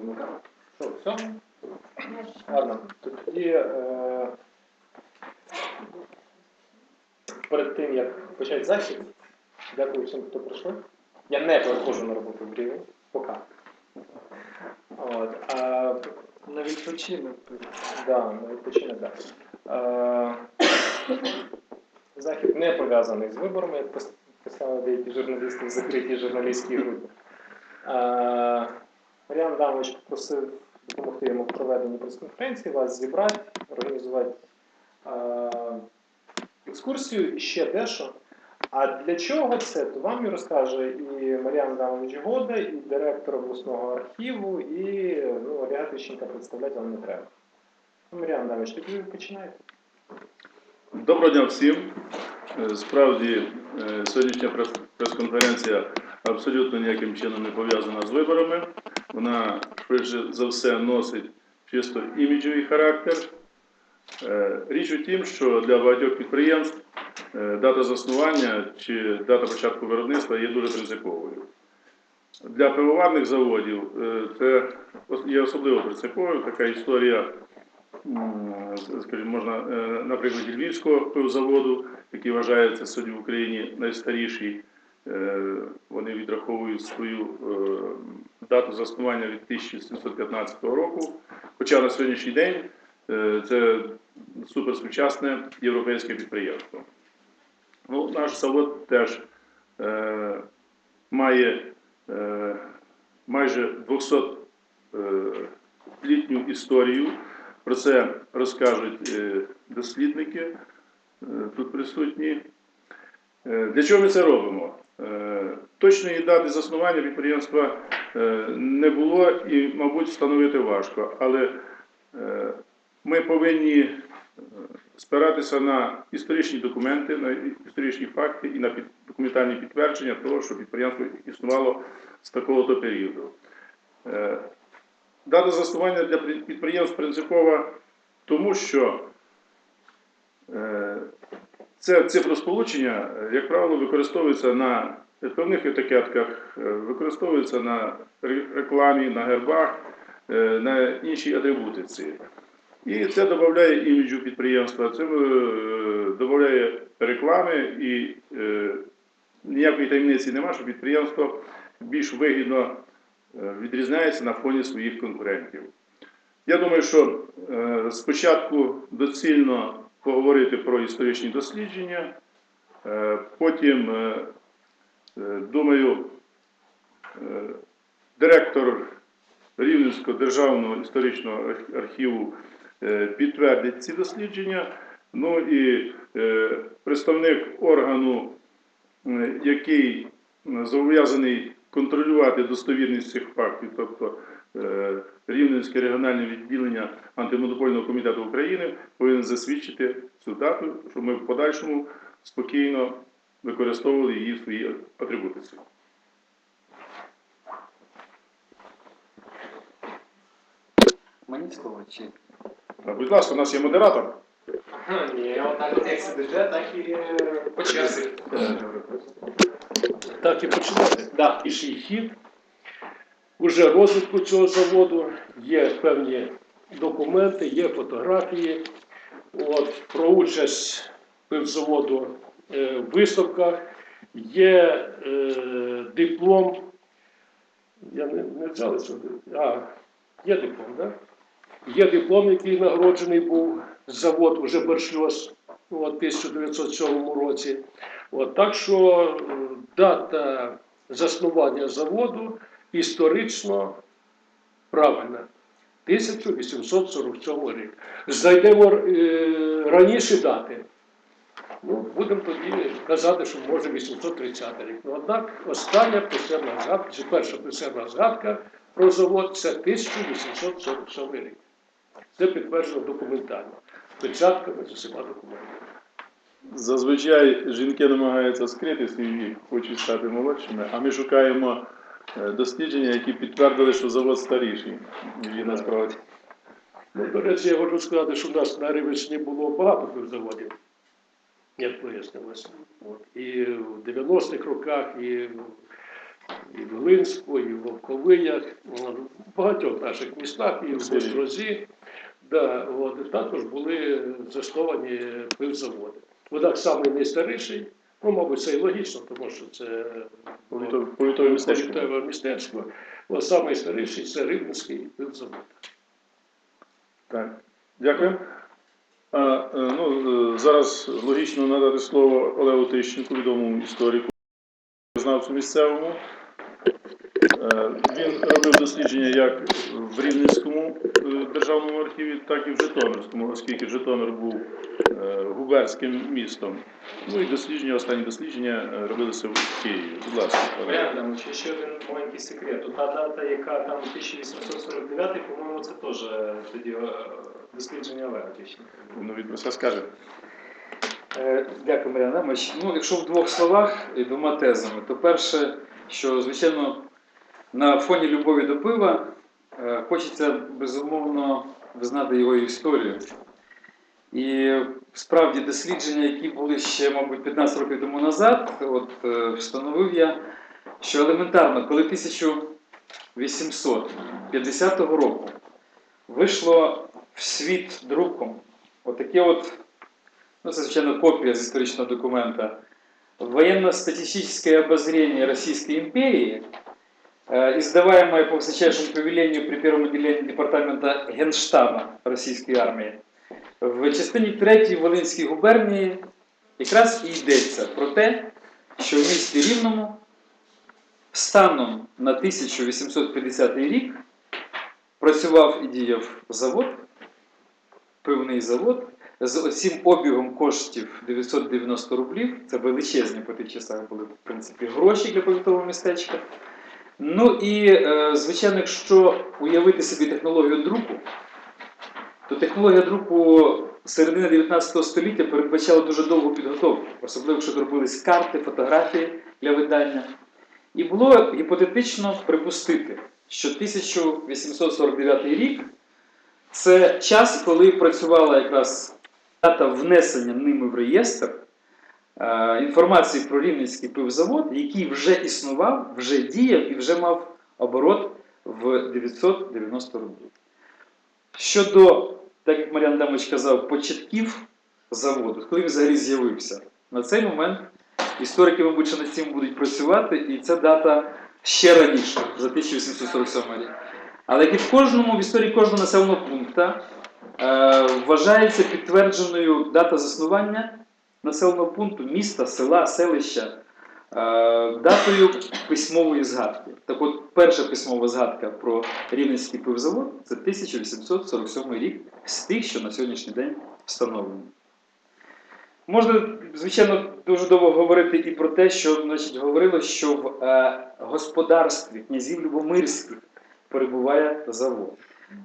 Дмитро. Що, все? Ладно, тоді е, перед тим, як почати захід, дякую всім, хто прийшов. Я не переходжу на роботу в Рівні, поки. От, а, На відпочинок. да, на відпочинок, да. Е, захід не пов'язаний з виборами, як писали деякі журналісти в закритій журналістській групі. Е, Маріан Адамович попросив допомогти йому в проведенні прес-конференції, вас зібрати, організувати е, екскурсію і ще дещо. А для чого це, то вам і розкаже і Маріан Адамович Года, і директор обласного архіву, і ну, Олега представляти вам не треба. Маріан Адамович, тоді ви починаєте. Доброго дня всім. Е, Справді, е, сьогоднішня прес-конференція абсолютно ніяким чином не пов'язана з виборами. Вона швидше за все носить чисто іміджовий характер. Е, Річ у тім, що для багатьох підприємств е, дата заснування чи дата початку виробництва є дуже принциповою. Для пивоварних заводів е, це є особливо принциповою така історія скажімо, можна на прикладі Львівського пивзаводу, який вважається сьогодні в Україні найстаріший. Е, Вони відраховують свою е, дату заснування від 1715 року. Хоча на сьогоднішній день е, це суперсучасне європейське підприємство. Ну, наш завод теж має майже 200 е, літню історію. Про це розкажуть дослідники тут присутні. Е, Для чого ми це робимо? Е, Точної дати заснування підприємства е, не було і, мабуть, встановити важко, але ми повинні спиратися на історичні документи, на історичні факти і на документальні підтвердження того, що підприємство існувало з такого-то періоду. Е, Дата заснування для підприємств принципова, тому що це цифросполучення, е, як правило, використовується на певних етикетках, е, використовується на рекламі, на гербах, е, на іншій атрибутиці. І це додає іміджу підприємства, це додає реклами і ніякої таємниці немає, що підприємство більш вигідно відрізняється на фоні своїх конкурентів. Я думаю, що спочатку доцільно поговорити про історичні дослідження, е, потім, е, е, думаю, директор Рівненського державного історичного архіву підтвердить ці дослідження. Ну і представник органу, який зобов'язаний контролювати достовірність цих фактів, тобто Рівненське регіональне відділення антимонопольного комітету України повинен засвідчити цю дату, щоб ми в подальшому спокійно використовували її в своїй атрибутиці. Мені слово чи А, Будь ласка, у нас є модератор. Ні, отак як сидите, так і по черзі. так і починати. Да. І свій хід. Уже розвитку цього заводу є певні документи, є фотографії. От, про участь пивзаводу е, в виставках, є е, диплом. Я не, не взяли сюди. А, є диплом, так? Є диплом, який нагороджений був завод уже Бершльоз у 1907 році. От, так що е, дата заснування заводу історично правильна. 1847 рік. Знайдемо е, раніше дати. Ну, будемо тоді казати, що може 830 рік. Ну, однак остання писемна згадка, чи перша писемна згадка про завод це 1847 рік. Це підтверджено документально. Печатками з усіма документами. Зазвичай жінки намагаються скрити свій вік, хочуть стати молодшими, а ми шукаємо дослідження, які підтвердили, що завод старіший, він насправді. Ну, до речі, я можу сказати, що в нас на Рівечні було багато заводів, як вияснилося. От. І в 90-х роках, і і в Глинську, і в Вовковиях, в багатьох наших містах, і в Селі. Острозі. Да, от, також були засновані пивзаводи. Однак самий найстаріший, ну, мабуть, це і логічно, тому що це Повітове- Повітове містечко. Повітове містечко. От самий старіший це Рівненський пивзавод. Так, дякую. А, е, ну, е, зараз логічно надати слово Олегу Тищенку, відомому історику, знавцю місцевому. Е, Він робив дослідження як в Рівненському е, державному архіві, так і в Житомирському, оскільки Житомир був е, губернським містом. Ну і дослідження, останні дослідження робилися в Києві. Будь ласка. Мар'ян Адамович, ще один маленький секрет. Та дата, яка там 1849, по-моєму, це теж тоді дослідження Олега Ну, він про це скаже. Дякую, Мар'яна Адамович. Ну, якщо в двох словах і двома тезами, то перше, що, звичайно, на фоні любові до пива е, хочеться безумовно визнати його історію. І справді дослідження, які були ще, мабуть, 15 років тому назад, от е, встановив я, що елементарно, коли 1850 року вийшло в світ друком отаке от ну, це, звичайно, копия из историчного документа, военно-статистическое обозрение Российской империи, э, издаваемое по высочайшему повелению при первом отделении департамента Генштаба Російської армії, в частині 3 Волинській губернії якраз і йдеться про те, що в місті Рівному станом на 1850 рік працював і діяв завод, пивний завод, з оцим обігом коштів 990 рублів, це величезні по тих часах були, в принципі, гроші для повітового містечка. Ну і, е, звичайно, якщо уявити собі технологію друку, то технологія друку середини 19 століття передбачала дуже довгу підготовку, особливо якщо робились карти, фотографії для видання. І було гіпотетично припустити, що 1849 рік це час, коли працювала якраз дата внесення ними в реєстр інформації про Рівненський пивзавод, який вже існував, вже діяв і вже мав оборот в 990 рублів. Щодо, так як Мар'ян Адамович казав, початків заводу, коли він взагалі з'явився, на цей момент історики, мабуть, ще над цим будуть працювати, і ця дата ще раніше, за 1847 рік. Але як і в кожному, в історії кожного населеного пункту е, вважається підтвердженою дата заснування населеного пункту, міста, села, селища, е, датою письмової згадки. Так от, перша письмова згадка про Рівненський пивзавод це 1847 рік з тих, що на сьогоднішній день встановлені. Можна, звичайно, дуже довго говорити і про те, що значить, говорили, що в е, господарстві князів Любомирських перебуває завод.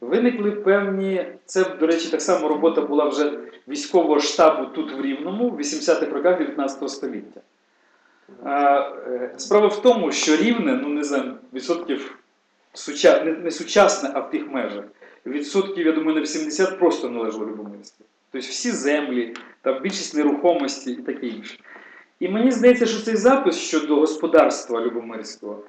Виникли певні, це, до речі, так само робота була вже військового штабу тут в Рівному в 80-х роках 19 століття. Е, Справа в тому, що рівне, ну не знаю, відсотків суча... не, не сучасне, а в тих межах. Відсотків, я думаю, на 70 просто належало Любомирській. Тобто всі землі, там більшість нерухомості і таке інше. І мені здається, що цей запис щодо господарства Любомирського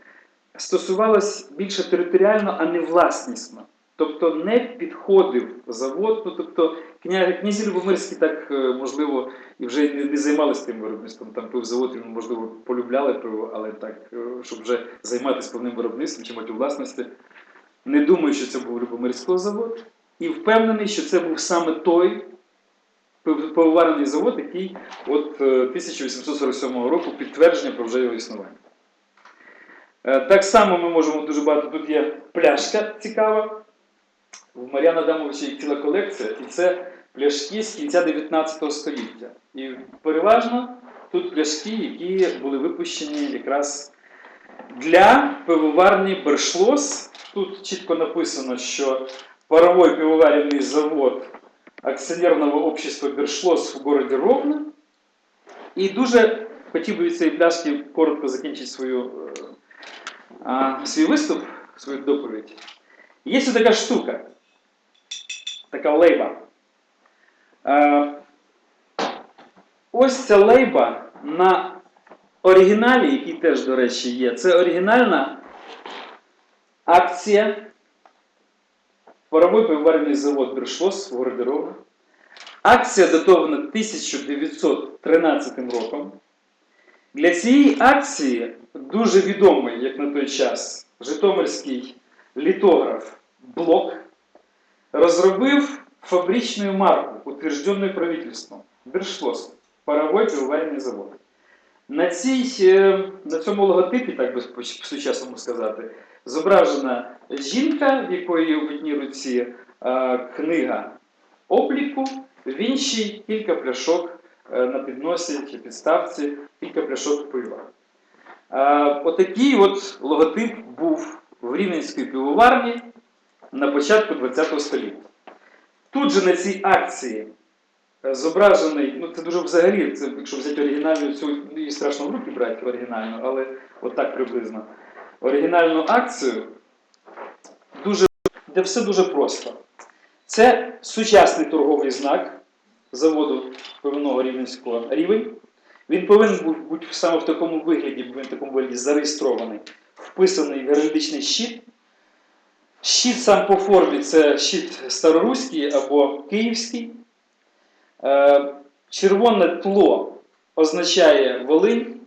стосувалось більше територіально, а не власнісно. Тобто не підходив завод, ну тобто кня... князі Любомирські так, е, можливо, і вже не, займалися тим виробництвом. Там пивзавод, він, можливо, полюбляли пиво, але так, е, щоб вже займатися повним виробництвом чи мати власності. Не думаю, що це був Любомирського завод. І впевнений, що це був саме той пив- пивоварний завод, який от е, 1847 року підтвердження про вже його існування. Е, Так само ми можемо дуже багато. Тут є пляшка цікава. У Мар'яна Адамовича є ціла колекція, і це пляшки з кінця 19 століття. І переважно тут пляшки, які були випущені якраз для пивоварні Бершлос. Тут чітко написано, що паровой пивоваренный завод акціонерного общества Бершлос в городі Ровно. І дуже хотів би від цієї пляшки коротко закінчити свою, е, а, свій виступ, свою доповідь. Є ось така штука, така лейба. Е, ось ця лейба на оригіналі, який теж, до речі, є, це оригінальна акція Паровий пивоварний завод Бершлос в городі Ровно. Акція датована 1913 роком. Для цієї акції дуже відомий, як на той час, житомирський літограф Блок розробив фабричну марку, утвержденную правительством. Бершлос. Паровой пивоварний завод. На, цій, е, на цьому логотипі, так би по сучасному сказати, зображена жінка, в якої в одній руці е, книга обліку, в іншій кілька пляшок е, на підносі чи підставці, кілька пляшок пива. Отакий от логотип був в Рівненській пивоварні на початку ХХ століття. Тут же на цій акції е, зображений, ну це дуже взагалі, це, якщо взяти оригінальну цю, її страшно в руки брати оригінальну, але от приблизно. Оригінальну акцію, дуже, де все дуже просто. Це сучасний торговий знак заводу пивного рівненського рівень. Він повинен бути саме в такому вигляді, він в такому вигляді зареєстрований, вписаний в геральдичний щит. Щит сам по формі це щит староруський або київський. Е, Червоне тло означає Волинь,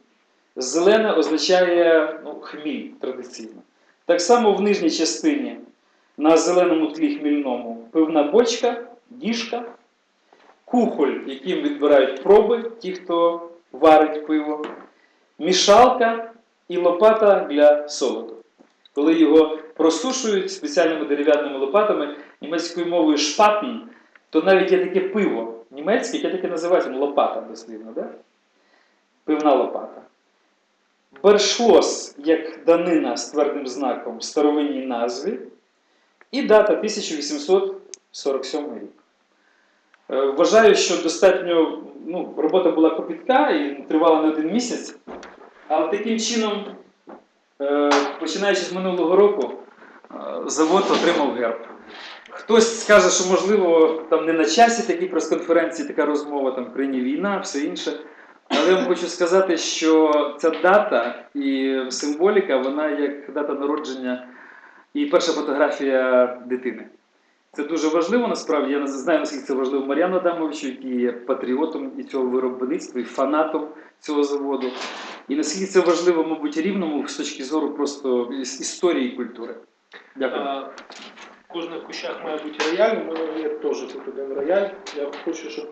зелене означає ну, хміль традиційно. Так само в нижній частині на зеленому тлі хмільному пивна бочка, діжка, кухоль, яким відбирають проби, ті, хто варить пиво, мішалка і лопата для солоду. Коли його просушують спеціальними дерев'яними лопатами німецькою мовою шпатн, то навіть є таке пиво німецьке, яке таке називається ну, лопата дослівно, да? пивна лопата. Бершлос як данина з твердим знаком в старовинній назві, і дата 1847 рік. Е, Вважаю, що достатньо ну, робота була копітка і тривала не один місяць, але таким чином, е, починаючи з минулого року, е, завод отримав герб. Хтось скаже, що можливо там не на часі такі прес-конференції, така розмова, там в країні війна, все інше. Але я вам хочу сказати, що ця дата і символіка, вона як дата народження і перша фотографія дитини. Це дуже важливо насправді. Я не знаю, наскільки це важливо Мар'яну Адамовичу, який є патріотом і цього виробництва, і фанатом цього заводу. І наскільки це важливо, мабуть, рівному з точки зору просто історії і культури. Дякую. А, В кожних кущах має бути рояль, у мене є теж тут один рояль. Я хочу, щоб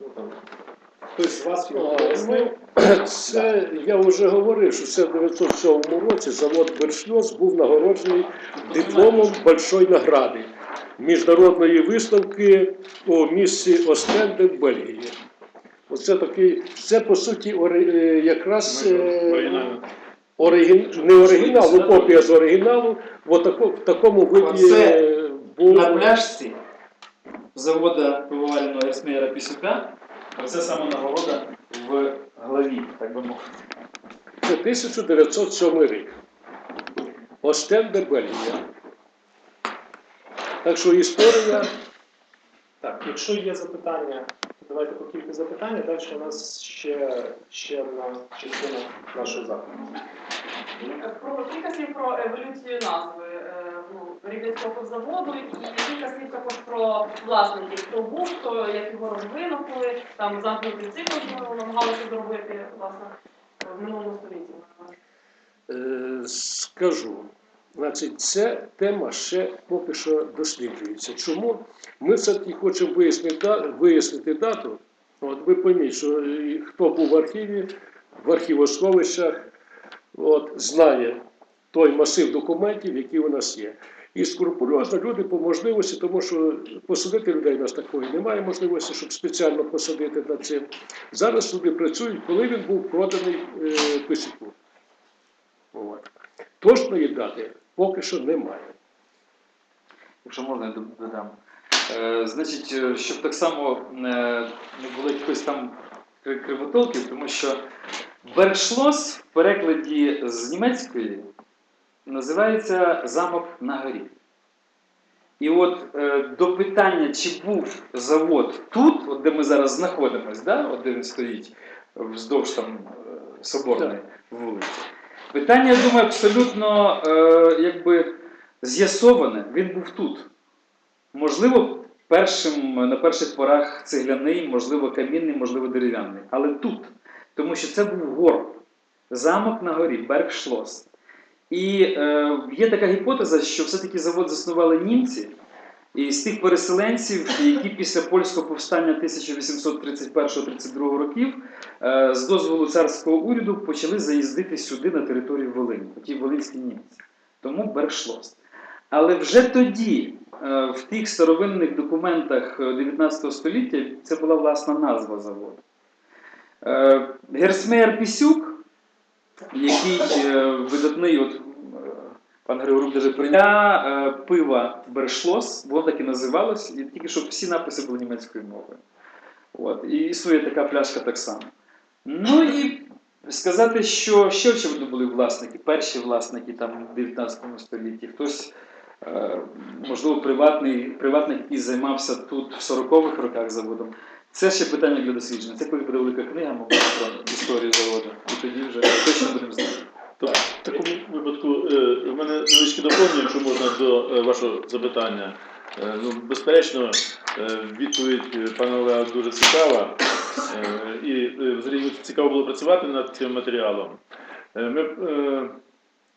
ну, там, хтось з вас його пояснив. Це я вже говорив, що це в 907 році завод Бершльос був нагороджений дипломом Большої награди міжнародної виставки у місті Остенде в Бельгії. Оце такий, це по суті ори- е, якраз е, оригін, не оригінал, ну копія з оригіналу, в, такому виді Оце е, був. На пляжці завода пивоварного Есмеєра Пісюка, оце саме нагорода в главі, так би мовити. Це 1907 рік. Остенде, Бельгія. Так що історія. Так, якщо є запитання, давайте по кілька запитань. Далі у нас ще, ще одна частина нашого заходу. Про кілька слів про еволюцію назви е, ну, Рівненського заводу і кілька слів також про власників, хто був, хто як його розвинули, там замкнутий цикл, що намагалися зробити власне в минулому столітті. Е, скажу. Значить, ця тема ще поки що досліджується. Чому? Ми все-таки хочемо вияснити, вияснити дату. От ви пойміть, що е, хто був в архіві, в архівосховищах, от, знає той масив документів, які у нас є. І скрупульозно люди по можливості, тому що посадити людей у нас такої немає можливості, щоб спеціально посадити над цим. Зараз люди працюють, коли він був проданий е, Писіку. Точної дати поки що немає. Якщо можна, я додам. Е, значить, е, щоб так само е, не було якихось там кри- кривотолків, тому що Бершлос в перекладі з німецької називається замок на горі. І от е, до питання, чи був завод тут, от де ми зараз знаходимося, да? от де він стоїть вздовж там е, Соборної вулиці. Питання, я думаю, абсолютно е, якби з'ясоване. Він був тут. Можливо, першим, на перших порах цегляний, можливо, камінний, можливо, дерев'яний. Але тут. Тому що це був горб. Замок на горі, Бергшлос. І е, є така гіпотеза, що все-таки завод заснували німці, і з тих переселенців, які після польського повстання 1831-32 років е, з дозволу царського уряду почали заїздити сюди на територію Волині, ті волинські німці. Тому Бергшлос. Але вже тоді, е, в тих старовинних документах е, 19 століття, це була власна назва заводу. Е, Герсмеєр Пісюк, який е, видатний, от е, пан Григорук даже прийняв е, пива Бершлос, воно так і називалось, і тільки щоб всі написи були німецькою мовою. От, і існує така пляшка так само. Ну і сказати, що ще очевидно були власники, перші власники там в 19 столітті, хтось. е, Можливо, приватний, приватник, який займався тут в 40-х роках заводом. Це ще питання для дослідження. Це коли буде велика книга, мабуть, про історію заводу. І тоді вже точно будемо знати. Тобто, в такому випадку е, в мене невеличке доповнення, якщо можна до е, вашого запитання. Е, Ну, безперечно, відповідь пана Олега дуже цікава. І взагалі цікаво було працювати над цим матеріалом. Ми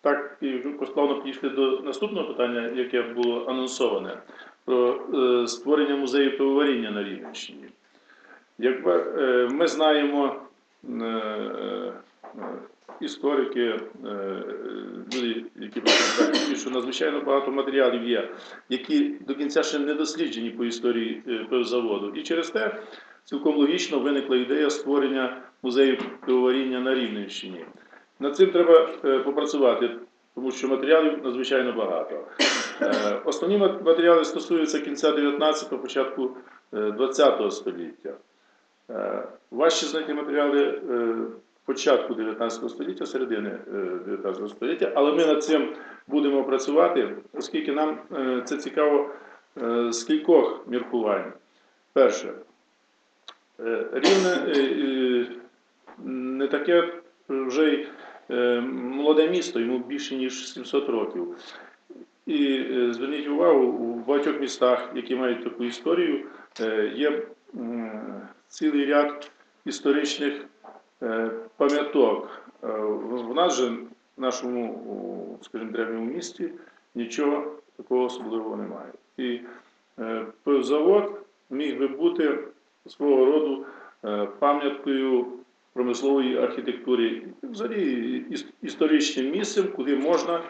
так і плавно підійшли до наступного питання, яке було анонсоване, про створення музею пивоваріння на Рівненщині. Якби ми знаємо історики, е, люди, які працюють, що надзвичайно багато матеріалів є, які до кінця ще не досліджені по історії е, пивзаводу. І через те цілком логічно виникла ідея створення музею пивоваріння на Рівненщині. Над цим треба е, попрацювати, тому що матеріалів надзвичайно багато. Е, Основні матеріали стосуються кінця 19-го, початку е, 20-го століття. Е, Важче знайти матеріали е, початку 19 століття, середини е, 19 століття, але ми над цим будемо працювати, оскільки нам е, це цікаво е, з кількох міркувань. Перше, е, рівне е, е, не таке вже й е, молоде місто, йому більше ніж 700 років. І е, зверніть увагу, у багатьох містах, які мають таку історію, е, є цілий ряд історичних е, пам'яток. Е, В в нас же, в нашому, скажімо, древньому місті, нічого такого особливого немає. І е, пивзавод міг би бути свого роду е, пам'яткою промислової архітектури, взагалі історичним місцем, куди можна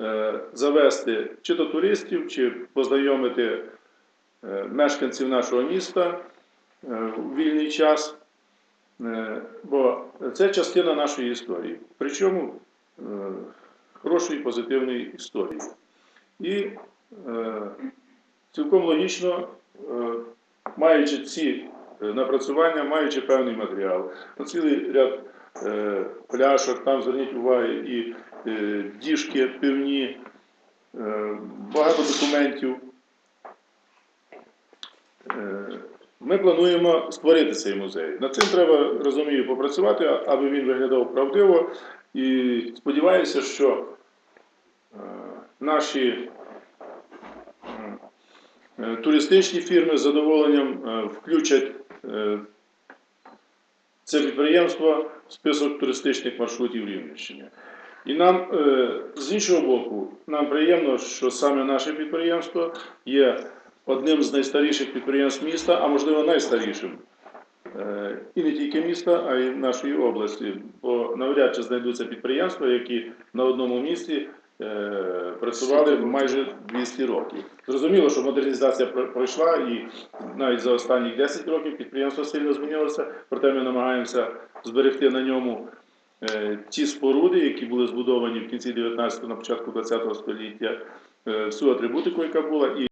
е, завести чи то туристів, чи познайомити е, мешканців нашого міста е, у вільний час. Е, Бо це частина нашої історії. Причому е, хорошої позитивної історії. І е, цілком логічно, маючи ці напрацювання, маючи певний матеріал, ну, цілий ряд пляшок, там зверніть увагу і діжки пивні, багато документів. Ми плануємо створити цей музей. Над цим треба, розумію, попрацювати, аби він виглядав правдиво. І сподіваюся, що е, наші е, туристичні фірми з задоволенням е, включать це підприємство в список туристичних маршрутів Рівненщини. І нам, з іншого боку, нам приємно, що саме наше підприємство є одним з найстаріших підприємств міста, а можливо найстарішим. Е, І не тільки міста, а й нашої області. Бо навряд чи знайдуться підприємства, які на одному місці е, працювали майже 200 років. Зрозуміло, що модернізація пройшла, і навіть за останні 10 років підприємство сильно змінилося, проте ми намагаємося зберегти на ньому е, ті споруди, які були збудовані в кінці 19-го, на початку 20-го століття, всю атрибутику, яка була, і